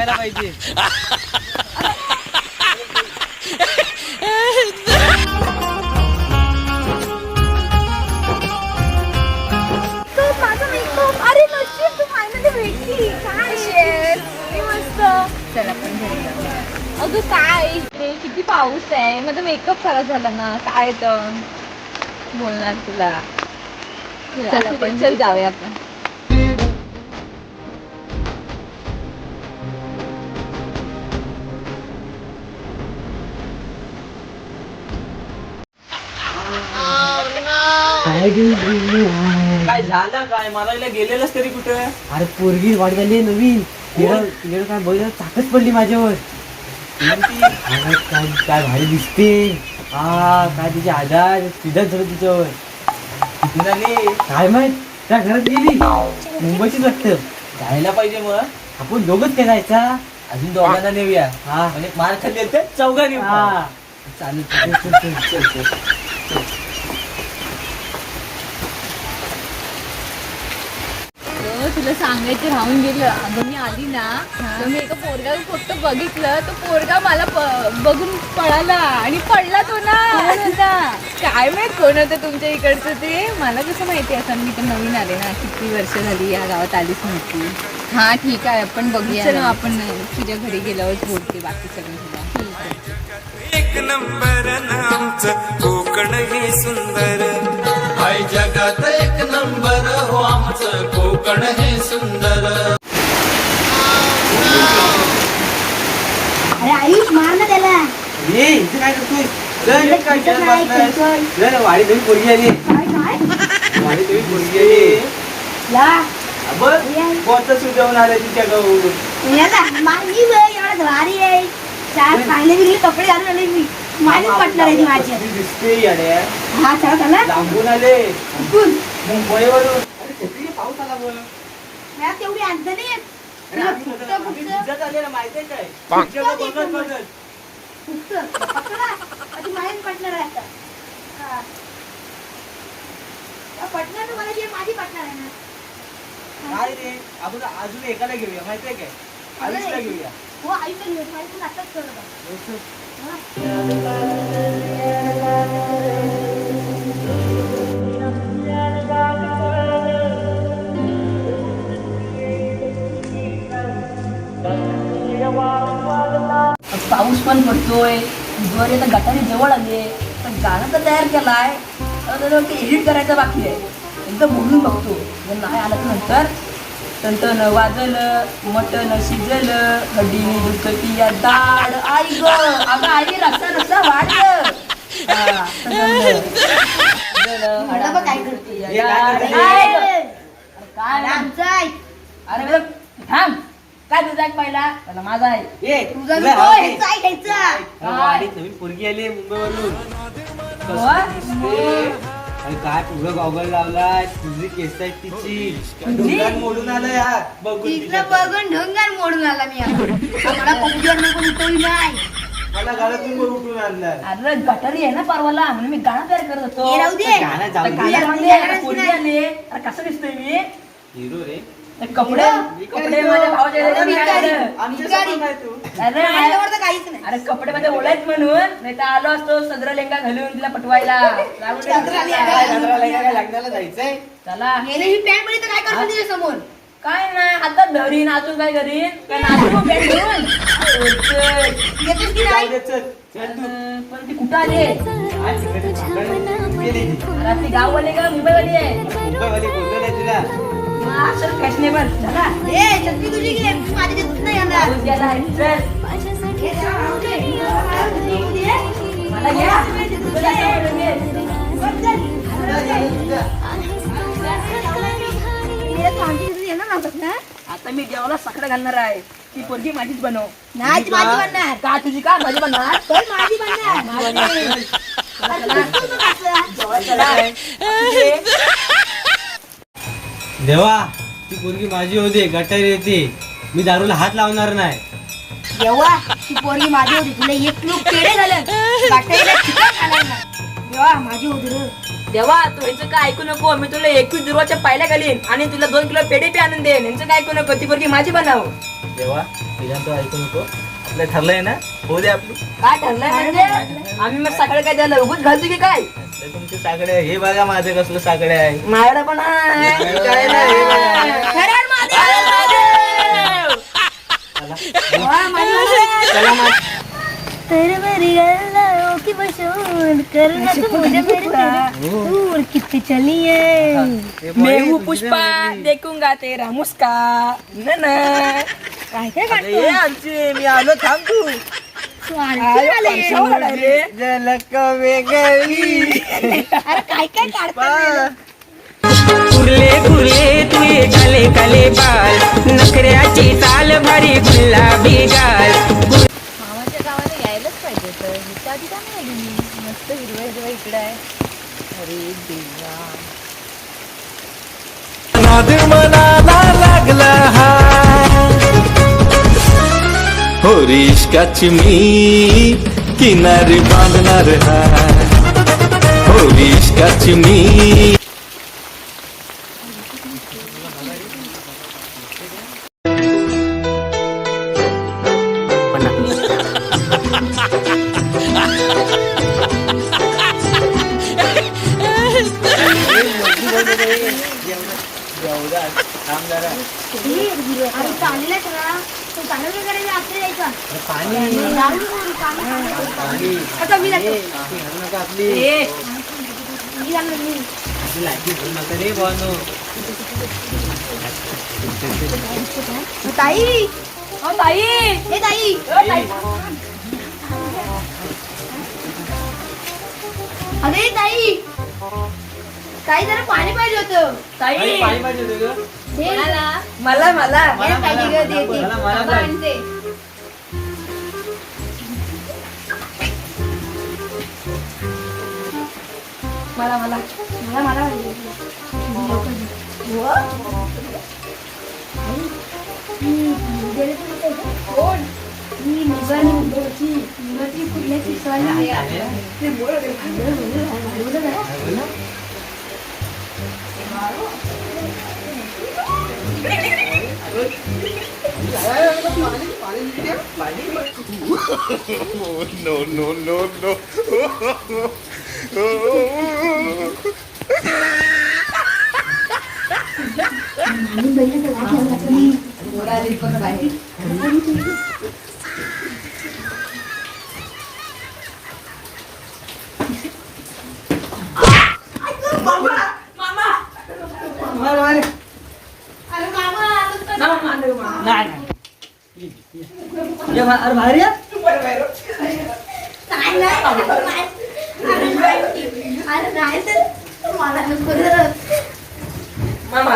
सांगायला पाहिजे. अगं काय? रे किती पाऊस आहे. माझा मेकअप खराब झाला ना. काय तर. बोलणार तुला. चल जाऊया आपण. काय झालं काय? मला गेलेलंच तरी कुठं? अरे पोरगी वाट झाली नवीन. तिला तिला काय बघ ताकद पडली माझ्यावर. अरे काय काय भारी दिसते. हा काय तिचे आधार सिद्धांत झालं तिच्यावर. काय माहीत? त्या घरात गेली. मुंबईचीच वाटतं. जायला पाहिजे मग. आपण दोघच काय जायचा अजून दोघांना नेऊया. हा. म्हणजे मार खाली तर चौघा नेऊ हा चालेल चल, चल, चल. चल चल अगं, तुला सांगायचं राहून गेलं. अगं मी आली ना तर मी एका पोरगा फक्त बघितलं. तो पोरगा मला प- बघून पळाला आणि पडला तो ना. काय माहीत कोण होतं तुमच्या इकडचं ते? मला कसं माहिती असं मी तर नवीन आले ना. किती वर्ष झाली या गावात आलीच नव्हती. हा ठीक आहे. आपण बघूया. चल आपण तुझ्या घरी गेल्यावर बोलते बाकी सगळं तुला. ठीक आहे. एक नंबर नामचं कोकण हे सुंदर. हाय जगात एक नंबर हो आमचं कोकण हे सुंदर. वाडी तुम्ही पोरगी आली. वाडी तुम्ही पोरगी आली. कोणतं सुजवून आलं तिच्या एवढा भारी आहे. चार चांगले बिगले कपडे घालून आले मी. पटणार आहे ती माझी. दिसते याड्या. हा चला चला. लांबून आले. कुठून? मुंबईवरून. मला तेवढी आणतं नाही भिजत आलेलं माहितीये काय? बघत बघत. फुकतं. पकडा. पटणार आहे आता. हा. या पटणार ना मला जी आहे, माझी पटणार आहे ना. काय रे? आपण अजून एकाला घेऊया माहितीये काय? आयुषला घेऊया. हो आयुष्य घेऊन माझी तू आताच करत पण पडतोय बुधवारी आता गटारी जवळ आली पण गाणं तर तयार केलाय तर ते एडिट करायचं बाकी आहे एकदम बोलून बघतो जर नाही आलं तर नंतर तंतन वाजलं मटण शिजलं हड्डीने दुखती या दाड आई ग अगं आई. हा, झालं. मला बघ काय करते. काय? अरे आहे. थांब काय तुझा एक पहिला पहिला माझा आहे. ये तुझं तुला नको, राहू दे. ह्याचं आहे, ह्याचं आहे. अरे वाडीत नवीन पोरगी आली मुंबईवरून. हो? दिसते अरे काय पुढं गॉगल लावलाय. तुझी केस आहे तिची. डोंगर मोडून आलं यार बघून. बघून ढोंगार मोडून आला मी नको उठवली नाही मला घरातून वर उठून आणलं अरे गटारी आहे ना परवाला. म्हणून मी गाणं तयार करत होतो. हे राहू दे. गाणं जाऊ अरे दे. गाणं राहू दे, अरे पोरगी आली. अरे कसं दिसतोय मी? हिरो रे. कपडे कपडे माझ्या भावाच्या अरे माझ्यावर तर काहीच नाही. अरे कपडे मध्ये ओळायच म्हणून नाही तर आलो असतो सदर लेंगा घालून तिला पटवायला. लग्नाला जायचंय? चला. ही पॅन्ट काय करतो तिच्या समोर? काय नाही हातात धरीन अजून काय करीन काय नाचू घेऊन. येतेस की नाही? पण ती कुठं आली ती गाववाली का? मुंबईवाली आहे? मुंबईवाली बोललो नाही तुला. फॅशनेबल ए तुझी घे तू माझी नाही हे. मला घ्या. हे? आता मी जेवायला सकडं घालणार आहे ती पोरगी माझीच बनव नाही माझी बनणार का तुझी का माझी बनणार माझी बनणार माझी. तू तू. देवा ती पोरगी माझी होती गटारी येते मी दारूला हात लावणार नाही. देवा ती पोरगी माझी होती. तुला एक लोक केडे झाले. गाठायला चिकन खाणार ना देवा माझी होती रे. देवा तू यांचं काय ऐकू नको. मी तुला एकवीस दुर्वाच्या पायल्या घालीन आणि तुला दोन किलो पेढे बी आणून देईन. यांचं काय ऐकू नको? ती पोरगी माझी बनाव. तेव्हा तिघांचं ऐकू नको. आपलं ठरलंय ना? हो दे आपली. काय ठरलंय म्हणजे? आम्ही मग सकाळी काय द्यायला उगूच घालतो की काय? तुमचे साकडे हे बघा माझं कसलं साकडे आहे. माझ्याकडे पण आहे. काय नाही, हे बघा. हर हर महादेव! चला. मग. तर मेरी गल्ला की बशून करना तू मुझे मेरे तेरे. दूर कितनी चली है मैं हूँ पुष्पा देखूंगा तेरा मुस्का न न। काय काय अरे ये आमची मी आलो थांब तू. झलक वेगळी. अरे काय काय काढतो कुर्ले कुर्ले तुये काले काले बाल. नखऱ्याची चाल भारी गुलाबी गाल. मामाच्या गावाला यायलाच पाहिजे तर इथं आधी का नाही आली मी? मस्त हिरवं हिरवं इकडं आहे. अरे देवा. नाद मनाला लागला हा हो रिश्काची मी किनारी बांधणार हा हो रिश्काची मी. आमदार जरा अरे चालेल ना तू चांगलं करायचं पाणी. पाणी. आपली लायकी नका रे बनू ताई. ताई. हे ताई. अरे ताई. ताई जरा पाणी पाहिजे होतं. ताई. पाणी पाहिजे होतं? हे मला मला. पाहिजे गं, दे, दे. मला- मला मला मला मला मला कोण? फुटण्याची सण आहे. ते बोल रे. बोल अरे मामा, आलो तर. अरे भारी आहे. नाही, नाही, नाही. अरे नाही. अरे नाही तर मला नको रे. मामा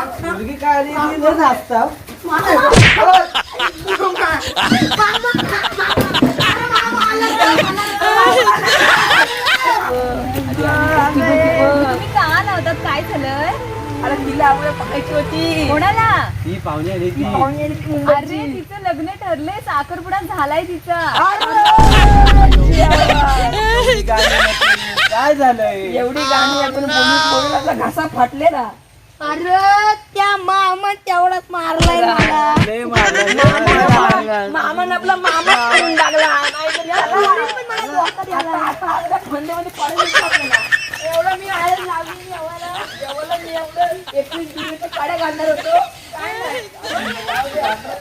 मुलगी काय आली ती आला तुम्ही का लावतात काय झालंय अरे तिला आपल्याला पकायची होती. कोणाला? ही पाहुणे आली ती अरे तिचं लग्न ठरलंय. साखरपुडा झालाय तिचा. काय झालंय? एवढी गाणी आपण बोलून बोलून आपला घासा फाटलेला. अरे मारलाय मला. लय मारलं, लय मारलं. मामानं आपला मामा करून टाकला. नाहीतर त्याला मला धोका द्यायला. आता आपल्या फंद्यामध्ये पडायला टाकलेला. एवढं मी आळस लावली एवढं. एवढं मी एवढं. एकवीस दिवसाच्या काड्या घालणार होतो. काय नाही.